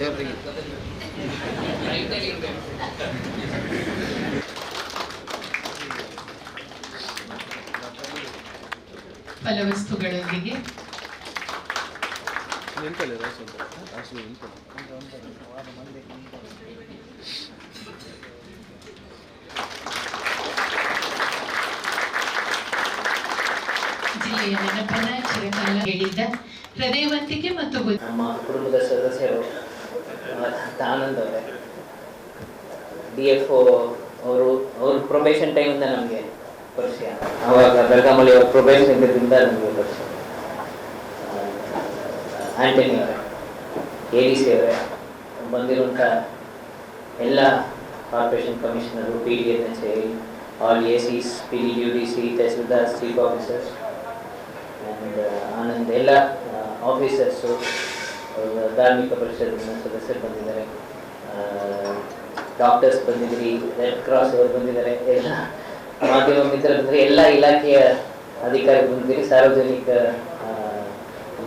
ದೇವ್ರಿಗೆ ಫಲವಸ್ತುಗಳೊಂದಿಗೆ ಜಿಲ್ಲೆಯ ನೆನಪನ ಚಿರಕಾಲ ಹೇಳಿದ್ದ ಹೃದಯವಂತಿಕೆ ಮತ್ತು ಬುದ್ಧಿ ನಮ್ಮ ಕುಟುಂಬದ ಸದಸ್ಯರು ಆನಂದ್ ಅವರೇ ಡಿ ಎಫ್ ಅವರು ಅವ್ರ ಪ್ರೊಬೇಷನ್ ಟೈಮಿಂದ ನಮಗೆ ಪರಿಚಯ ಆವಾಗ ಬೆಳಗಾಮಲ್ಲಿ ಅವ್ರ ಪ್ರೊಬೇಷನ್ ಇದ್ರಿಂದ ನಮಗೆ ಪರಿಚಯ ಆಂಟನಿ ಅವರೇ ಎ ಡಿ ಸಿ ಅವರೇ ಬಂದಿರುವಂಥ ಎಲ್ಲ corporation commissioner P D N H I all ACs P D U D C tahsildars chief officers and Anand ಎಲ್ಲ ಆಫೀಸರ್ಸು ಧಾರ್ಮಿಕ ಪರಿಷತ್ತಿನ ಸದಸ್ಯರು ಬಂದಿದ್ದಾರೆ. ಡಾಕ್ಟರ್ಸ್ ಬಂದಿದ್ದೀರಿ ರೆಡ್ ಕ್ರಾಸ್ ಅವರು ಬಂದಿದ್ದಾರೆ. ಎಲ್ಲ ಮಾಧ್ಯಮ ಮಿತ್ರರು ಬಂದರೆ ಎಲ್ಲ ಇಲಾಖೆಯ ಅಧಿಕಾರಿ ಬಂದಿದ್ದೀರಿ. ಸಾರ್ವಜನಿಕ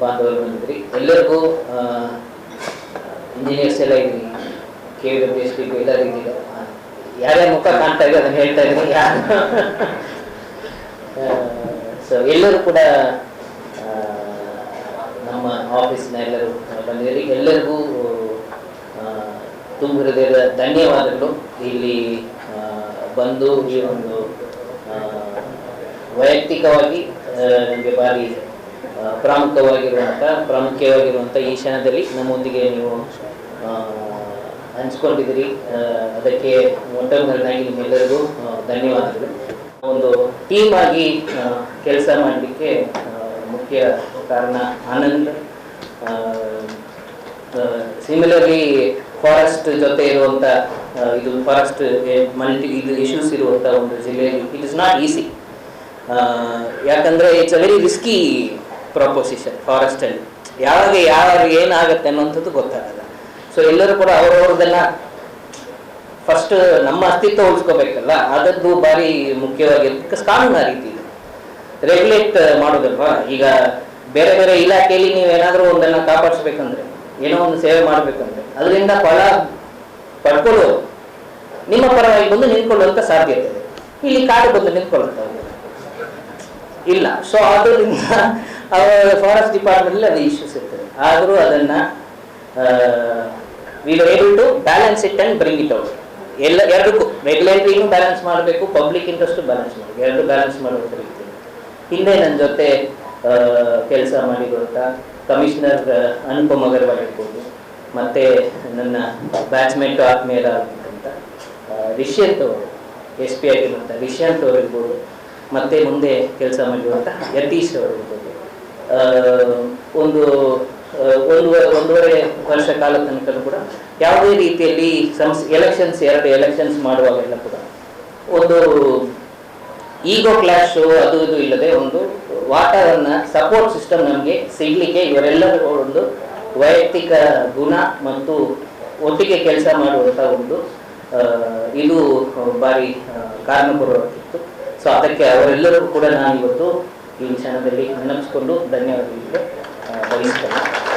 ಬಾಂಧವರು ಬಂದಿದ್ದೀರಿ. ಎಲ್ಲರಿಗೂ ಇಂಜಿನಿಯರ್ಸ್ ಎಲ್ಲ ಇದ್ದೀರಿ. ಕೆ ಡಬ್ಲ್ಯೂ ಎಸ್ ಯಾರ್ಯಾರ ಮುಖ ಕಾಣ್ತಾ ಇದೆ ಅದನ್ನು ಹೇಳ್ತಾ ಇದ್ದೀನಿ. ಯಾರು? ಸೊ ಎಲ್ಲರೂ ಕೂಡ ನಮ್ಮ ಆಫೀಸ್ನ ಎಲ್ಲರೂ ಬಂದಿದ್ದೀರಿ. ಎಲ್ಲರಿಗೂ ತುಂಬ ಹೃದಯದ ಧನ್ಯವಾದಗಳು. ಇಲ್ಲಿ ಬಂದು ಈ ಒಂದು ವೈಯಕ್ತಿಕವಾಗಿ ನಿಮಗೆ ಭಾರಿ ಪ್ರಾಮುಖ್ಯವಾಗಿರುವಂಥ ಪ್ರಾಮುಖ್ಯವಾಗಿರುವಂಥ ಈ ಕ್ಷಣದಲ್ಲಿ ನಮ್ಮೊಂದಿಗೆ ನೀವು ಹಂಚ್ಕೊಂಡಿದ್ದೀರಿ. ಅದಕ್ಕೆ ಮೊಟ್ಟಮೊದಲನಾಗಿ ನಿಮ್ಮೆಲ್ಲರಿಗೂ ಧನ್ಯವಾದಗಳು. ಒಂದು ಟೀಮ್ ಆಗಿ ಕೆಲಸ ಮಾಡಲಿಕ್ಕೆ ಮುಖ್ಯ ಕಾರಣ ಆನಂದ್. ಸಿಮಿಲರ್ಲಿ ಫಾರೆಸ್ಟ್ ಜೊತೆ ಇರುವಂತ ಇದು ಫಾರೆಸ್ಟ್ ಮಲ್ಟಿ ಇದು ಇಶ್ಯೂಸ್ ಇರುವಂತ ಒಂದು ಜಿಲ್ಲೆಯಲ್ಲಿ ಇಟ್ ಇಸ್ ನಾಟ್ ಈಸಿ ಯಾಕಂದ್ರೆ it's a very risky proposition ಫಾರೆಸ್ಟಲ್ಲಿ ಯಾವಾಗ ಯಾವಾಗ ಏನಾಗುತ್ತೆ ಅನ್ನೋಂಥದ್ದು ಗೊತ್ತಾಗಲ್ಲ. ಸೊ ಎಲ್ಲರೂ ಕೂಡ ಅವ್ರವ್ರದ್ದೆಲ್ಲ ಫಸ್ಟ್ ನಮ್ಮ ಅಸ್ತಿತ್ವ ಉಳಿಸ್ಕೋಬೇಕಲ್ಲ. ಅದದ್ದು ಭಾರಿ ಮುಖ್ಯವಾಗಿ ಕಾನೂನು ಆ ರೀತಿ ಇದೆ ರೆಗ್ಯುಲೇಟ್ ಮಾಡೋದಲ್ವಾ? ಈಗ ಬೇರೆ ಬೇರೆ ಇಲಾಖೆಯಲ್ಲಿ ನೀವು ಏನಾದರೂ ಒಂದನ್ನ ಕಾಪಾಡಿಸ್ಬೇಕಂದ್ರೆ ಏನೋ ಒಂದು ಸೇವೆ ಮಾಡಬೇಕಂದ್ರೆ. ಅದರಿಂದ ಫಲ ಪಡ್ಕೊಳ್ಳೋರು ನಿಮ್ಮ ಪರವಾಗಿ ಬಂದು ನಿಂತ್ಕೊಳ್ಳುವಂತ ಸಾಧ್ಯತೆ ಇದೆ. ಇಲ್ಲಿ ಕಾಡು ಬಂದು ನಿಂತ್ಕೊಳ್ಳುತ್ತೆ ಇಲ್ಲ. ಸೊ ಅದರಿಂದ ಫಾರೆಸ್ಟ್ ಡಿಪಾರ್ಟ್ಮೆಂಟ್ ಅದು ಇಶ್ಯೂಸ್ ಇರ್ತದೆ ಆದರೂ ಅದನ್ನ we able to balance it and bring it out ಎಲ್ಲ, ಎರಡಕ್ಕೂ. ರೆಗ್ಯುಲೇಟರಿನೂ ಬ್ಯಾಲೆನ್ಸ್ ಮಾಡಬೇಕು ಪಬ್ಲಿಕ್ ಇಂಟ್ರೆಸ್ಟ್ ಬ್ಯಾಲೆನ್ಸ್ ಮಾಡಬೇಕು. ಎರಡು ಬ್ಯಾಲೆನ್ಸ್ ಮಾಡುವಂಥ ರೀತಿ ಹಿಂದೆ ನನ್ನ ಜೊತೆ ಕೆಲಸ ಮಾಡಿರುವಂಥ ಕಮಿಷನರ್ ಅನುಪಮ್ ಅಗರ್ವಾಲ್ ಇರ್ಬೋದು ಮತ್ತೆ ನನ್ನ ಬ್ಯಾಚ್ಮೇಟ್ ಆಗಿರ್ತಕ್ಕಂಥ ರಿಷ್ಯಂತ್ ಅವರು, ಎಸ್ ಪಿ ಆಗಿರುವಂಥ ರಿಷ್ಯಂತ್ ಅವರು ಇರ್ಬೋದು ಮತ್ತೆ ಮುಂದೆ ಕೆಲಸ ಮಾಡಿರುವಂಥ ಯತೀಶ್ ಅವರು ಇರ್ಬೋದು ಒಂದು ಒಂದು, ಒಂದೂವರೆ ವರ್ಷ ಕಾಲ ತನಕ ಕೂಡ ಯಾವುದೇ ರೀತಿಯಲ್ಲಿ ಸಂಸ್ ಎಲೆಕ್ಷನ್ಸ್ ಎರಡು ಎಲೆಕ್ಷನ್ಸ್ ಮಾಡುವಾಗೆಲ್ಲ ಕೂಡ, ಒಂದು ಈಗೋ ಕ್ಲಾಶ್ ಅದು ಇದು ಇಲ್ಲದೆ ಒಂದು ವಾತಾವರಣ ಸಪೋರ್ಟ್ ಸಿಸ್ಟಮ್ ನಮಗೆ ಸಿಗ್ಲಿಕ್ಕೆ ಇವರೆಲ್ಲರೂ ಒಂದು ವೈಯಕ್ತಿಕ ಗುಣ ಮತ್ತು ಒಟ್ಟಿಗೆ ಕೆಲಸ ಮಾಡುವಂಥ ಒಂದು ಇದು ಭಾರಿ ಕಾರಣಪೂರ್ವಕ್ಕಿತ್ತು ಸೊ ಅದಕ್ಕೆ ಅವರೆಲ್ಲರಿಗೂ ಕೂಡ ನಾನು ಇವತ್ತು ಈ ಕ್ಷಣದಲ್ಲಿ ನೆನಪಿಸ್ಕೊಂಡು ಧನ್ಯವಾದಗಳು. ಬಯಸ್ತೇನೆ